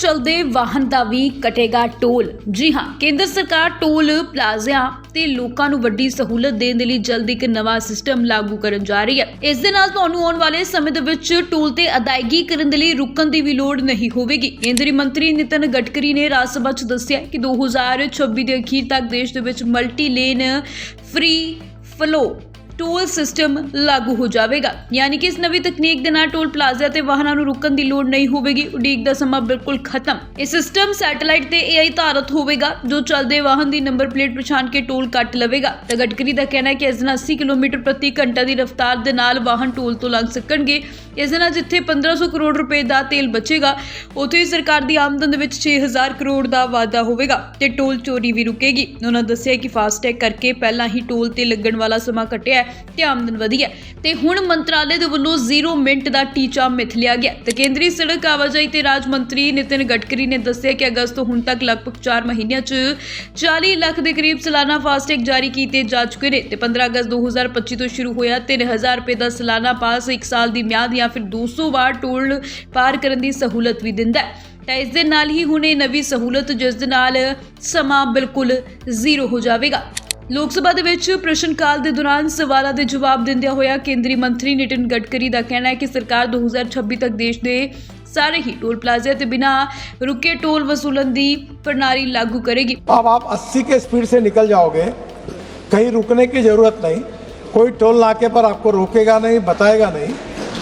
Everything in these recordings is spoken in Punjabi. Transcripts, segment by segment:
ਚਲਦੇ ਵਾਹਨ ਦਾ ਵੀ ਕਟੇਗਾ ਟੋਲ। ਜੀ ਹਾਂ, ਕੇਂਦਰ ਸਰਕਾਰ ਟੋਲ ਪਲਾਜ਼ਿਆਂ ਤੇ ਲੋਕਾਂ ਨੂੰ ਵੱਡੀ ਸਹੂਲਤ ਦੇਣ ਦੇ ਲਈ ਜਲਦੀ ਇੱਕ ਨਵਾਂ ਸਿਸਟਮ ਲਾਗੂ ਕਰਨ ਜਾ ਰਹੀ ਹੈ। ਇਸ ਦੇ ਨਾਲ ਤੁਹਾਨੂੰ ਆਉਣ ਵਾਲੇ ਸਮੇਂ ਦੇ ਵਿੱਚ ਟੋਲ ਤੇ ਅਦਾਇਗੀ ਕਰਨ ਦੇ ਲਈ ਰੁਕਣ ਦੀ ਵੀ ਲੋੜ ਨਹੀਂ ਹੋਵੇਗੀ। ਕੇਂਦਰੀ ਮੰਤਰੀ ਨਿਤਨ ਗਡਕਰੀ ਨੇ ਰਾਜ ਸਭਾ 'ਚ ਦੱਸਿਆ ਕਿ 2026 ਦੇ ਅਖੀਰ ਤੱਕ ਦੇਸ਼ ਦੇ ਵਿੱਚ multi lane free flow toll system ਲਾਗੂ ਹੋ ਜਾਵੇਗਾ। ਯਾਨੀ ਕਿ ਇਸ ਨਵੀਂ ਤਕਨੀਕ ਦੇ ਨਾਲ ਟੋਲ ਪਲਾਜ਼ਾ ਤੇ ਵਾਹਨਾਂ ਨੂੰ ਰੁਕਣ ਦੀ ਲੋੜ ਨਹੀਂ ਹੋਵੇਗੀ। ਉਡੀਕ ਦਾ ਸਮਾਂ ਬਿਲਕੁਲ ਖਤਮ। ਇਹ ਸਿਸਟਮ ਸੈਟੇਲਾਈਟ ਤੇ AI ਧਾਰਤ ਹੋਵੇਗਾ, ਜੋ ਚੱਲਦੇ ਵਾਹਨ ਦੀ ਨੰਬਰ ਪਲੇਟ ਪਛਾਣ ਕੇ ਟੋਲ ਕੱਟ ਲਵੇਗਾ। ਤਾਂ ਗਡਕਰੀ ਦਾ ਕਹਿਣਾ ਹੈ ਕਿ ਇਸ ਨਾਲ 80 ਕਿਲੋਮੀਟਰ ਪ੍ਰਤੀ ਘੰਟਾ ਦੀ ਰਫ਼ਤਾਰ ਦੇ ਨਾਲ ਵਾਹਨ ਟੋਲ ਤੋਂ ਲੰਘ ਸਕਣਗੇ। ਇਸ ਦੇ ਨਾਲ ਜਿੱਥੇ 1500 ਕਰੋੜ ਰੁਪਏ ਦਾ ਤੇਲ ਬਚੇਗਾ, ਉੱਥੇ ਹੀ ਸਰਕਾਰ ਦੀ ਆਮਦਨ ਦੇ ਵਿੱਚ 6000 ਕਰੋੜ ਦਾ ਵਾਧਾ ਹੋਵੇਗਾ ਤੇ ਟੋਲ ਚੋਰੀ ਵੀ ਰੁਕੇਗੀ। ਉਹਨਾਂ ਦੱਸਿਆ ਕਿ ਫਾਸਟੈਗ ਕਰਕੇ ਪਹਿਲਾਂ ਹੀ ਟੋਲ ਤੇ ਲੱਗਣ ਵਾਲਾ ਸਮਾਂ ਘਟਿਆ ਤੇ ਆਮਦਨ ਵਧੀ ਹੈ ਤੇ ਹੁਣ ਮੰਤਰਾਲੇ ਦੇ ਵੱਲੋਂ 0 ਮਿੰਟ ਦਾ ਟੀਚਾ ਮਿਥ ਲਿਆ ਗਿਆ। ਤੇ ਕੇਂਦਰੀ ਸੜਕ ਆਵਾਜਾਈ ਤੇ ਰਾਜ ਮੰਤਰੀ ਨਿਤਿਨ ਗਡਕਰੀ ਨੇ ਦੱਸਿਆ ਕਿ ਅਗਸਤ ਤੋਂ ਹੁਣ ਤੱਕ ਲਗਭਗ 4 ਮਹੀਨਿਆਂ 'ਚ 40 ਲੱਖ ਦੇ ਕਰੀਬ ਸਾਲਾਨਾ ਫਾਸਟੈਗ ਜਾਰੀ ਕੀਤੇ ਜਾ ਚੁੱਕੇ ਨੇ। ਤੇ 15 ਅਗਸਤ 2025 ਤੋਂ ਸ਼ੁਰੂ ਹੋਇਆ 3000 ਰੁਪਏ ਦਾ ਸਾਲਾਨਾ ਪਾਸ 1 ਸਾਲ ਦੀ ਮਿਆਦ ਜਾਂ ਫਿਰ 200 ਵਾਰ ਟੋਲ ਪਾਰ ਕਰਨ ਦੀ ਸਹੂਲਤ ਵੀ ਦਿੰਦਾ ਹੈ। ਤਾਂ ਇਸ ਦੇ ਨਾਲ ਹੀ ਹੁਣ ਇਹ ਨਵੀਂ ਸਹੂਲਤ ਜਿਸ ਦੇ ਨਾਲ ਸਮਾਂ ਬਿਲਕੁਲ ਜ਼ੀਰੋ ਹੋ ਜਾਵੇਗਾ। ਲੋਕ ਸਭਾ ਦੇ ਵਿੱਚ ਪ੍ਰਸ਼ਨ ਕਾਲ ਦੇ ਦੌਰਾਨ ਸਵਾਲਾਂ ਦੇ ਜਵਾਬ ਦਿੰਦਿਆਂ ਹੋਇਆ ਕੇਂਦਰੀ ਮੰਤਰੀ ਨਿਤਿਨ ਗਡਕਰੀ ਦਾ ਕਹਿਣਾ ਹੈ ਕਿ ਸਰਕਾਰ 2026 ਤੱਕ ਦੇਸ਼ ਦੇ ਸਾਰੇ ਹੀ ਟੋਲ ਪਲਾਜ਼ੇ ਤੇ ਬਿਨਾਂ ਰੁਕੇ ਟੋਲ ਵਸੂਲਣ ਦੀ ਪ੍ਰਣਾਲੀ ਲਾਗੂ ਕਰੇਗੀ अब आप 80 के स्पीड से निकल जाओगे कहीं रुकने की ज़रूरत नहीं कोई टोल नाके पर आपको रोकेगा नहीं बताएगा नहीं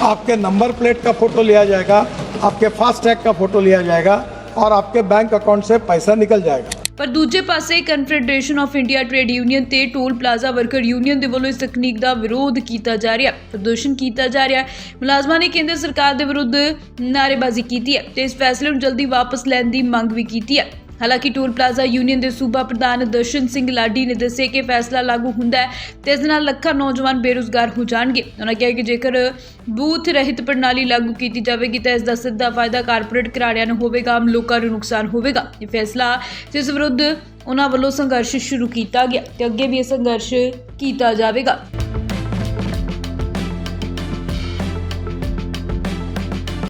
आपके नंबर प्लेट का फ़ोटो लिया जाएगा आपके फास्ट टैग का फ़ोटो लिया जाएगा और आपके बैंक अकाउंट से पैसा निकल जाएगा ਪਰ ਦੂਜੇ ਪਾਸੇ confederation of India trade union ਤੇ ਟੋਲ ਪਲਾਜ਼ਾ ਵਰਕਰ ਯੂਨੀਅਨ ਦੇ ਵੱਲੋਂ ਇਸ ਤਕਨੀਕ ਦਾ ਵਿਰੋਧ ਕੀਤਾ ਜਾ ਰਿਹਾ ਹੈ। ਪ੍ਰਦਰਸ਼ਨ ਕੀਤਾ ਜਾ ਰਿਹਾ ਹੈ। ਮੁਲਾਜ਼ਮਾਂ ਨੇ ਕੇਂਦਰ ਸਰਕਾਰ ਦੇ ਵਿਰੁੱਧ ਨਾਅਰੇਬਾਜ਼ੀ ਕੀਤੀ ਹੈ ਤੇ ਇਸ ਫੈਸਲੇ ਨੂੰ ਜਲਦੀ ਵਾਪਸ ਲੈਣ ਦੀ ਮੰਗ ਵੀ ਕੀਤੀ ਹੈ। ਹਾਲਾਂਕਿ ਟੋਲ ਪਲਾਜ਼ਾ ਯੂਨੀਅਨ ਦੇ ਸੂਬਾ ਪ੍ਰਧਾਨ ਦਰਸ਼ਨ ਸਿੰਘ ਲਾਡੀ ਨੇ ਦੱਸਿਆ ਕਿ ਫੈਸਲਾ ਲਾਗੂ ਹੁੰਦਾ ਹੈ ਤੇ ਇਸ ਨਾਲ ਲੱਖਾਂ ਨੌਜਵਾਨ ਬੇਰੁਜ਼ਗਾਰ ਹੋ ਜਾਣਗੇ। ਉਹਨਾਂ ਕਿਹਾ ਕਿ ਜੇਕਰ ਬੂਥ ਰਹਿਤ ਪ੍ਰਣਾਲੀ ਲਾਗੂ ਕੀਤੀ ਜਾਵੇਗੀ ਤਾਂ ਇਸ ਦਾ ਸਿੱਧਾ ਫਾਇਦਾ ਕਾਰਪੋਰੇਟ ਘਰਾੜਿਆਂ ਨੂੰ ਹੋਵੇਗਾ, ਆਮ ਲੋਕਾਂ ਨੂੰ ਨੁਕਸਾਨ ਹੋਵੇਗਾ। ਇਹ ਫੈਸਲਾ ਜਿਸ ਵਿਰੁੱਧ ਉਹਨਾਂ ਵੱਲੋਂ ਸੰਘਰਸ਼ ਸ਼ੁਰੂ ਕੀਤਾ ਗਿਆ ਤੇ ਅੱਗੇ ਵੀ ਇਹ ਸੰਘਰਸ਼ ਕੀਤਾ ਜਾਵੇਗਾ।